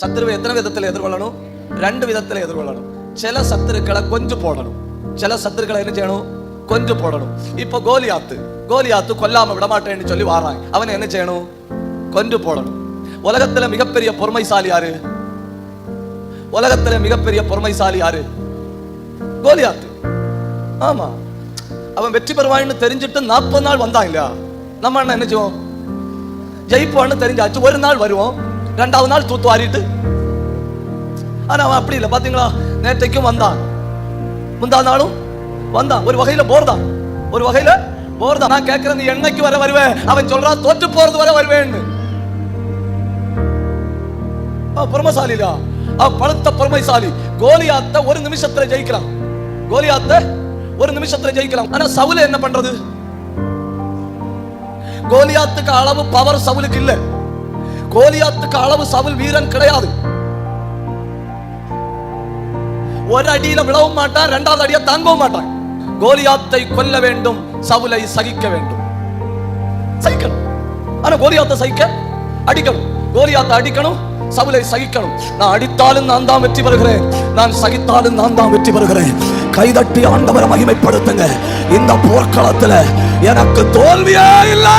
சத்துருவை எத்தனை விதத்தில் எதிர்கொள்ளணும்? ரெண்டு விதத்தில் எதிர்கொள்ளணும். சில சத்துருக்களை கொஞ்சம் போடணும். சில சத்துருக்களை என்ன செய்யணும்? கொஞ்சம் போடணும். இப்போ கோலியாத்து. கோலியாத்து கொல்லாம விடமாட்டேன்னு சொல்லி வாராங்க. அவன் என்ன செய்யணும்? கொஞ்சம் போடணும். உலகத்துல மிகப்பெரிய பொறுமைசாலி யாரு? உலகத்துல மிகப்பெரிய பொறுமைசாலி யாரு? கோலியாத்து. ஆமா. அவன் வெற்றி பெறுவான்னு தெரிஞ்சுட்டு நாற்பது நாள் வந்தான் இல்லையா? நம்ம என்ன என்ன செய்வோம்? ஜெயிப்பான்னு தெரிஞ்சாச்சு. ஒரு நாள் வருவோம். ரெண்டாவது நாள் தூத்து வாரிட்டு. ஆனா அவன் அப்படி இல்லை பாத்தீங்களா? நேற்றைக்கும் வந்தான். முந்தா நாளும் வந்தான். ஒரு வகையில போர் தான் ஒரு வகையில போர் தான் நான் கேட்கிறேன் நீ என்னைக்கு வர வருவேன்? அவன் சொல்றான் தோற்று போறது வர வருவேன்னு அவன் பொறுமைசாலிடா. அவன் பழுத்த பொறுமைசாலி. கோலியாத்த ஒரு நிமிஷத்துல ஜெயிக்கிறான். கோலியாத்த ஒரு நிமிஷத்துல ஜெயிக்கலாம் ஆனா சவுல என்ன பண்றது? கோலியாத்துக்கு அளவு பவர் சவுலுக்கு இல்ல. கோலியாத்துக்கு அளவு சவுல் வீரன் கிடையாது. ஒரு அடியில விழவும் மாட்டான் இரண்டாவது அடியை தாங்கவும் மாட்டான். கோலியாத்தை கொல்ல வேண்டும் சவுலை சகிக்க வேண்டும். சகிக்கணும். ஆனா கோலியாத்தை சகிக்க அடிக்கணும். கோலியாத்தை அடிக்கணும் சவுலை சகிக்கணும். நான் அடித்தாலும் நான் தான் வெற்றி பெறுகிறேன். நான் சகித்தாலும் நான் தான் வெற்றி பெறுகிறேன். கைதட்டி ஆண்டவரை மகிமைப்படுத்துங்க. இந்த போர்க்களத்துல எனக்கு தோல்வியே இல்லை.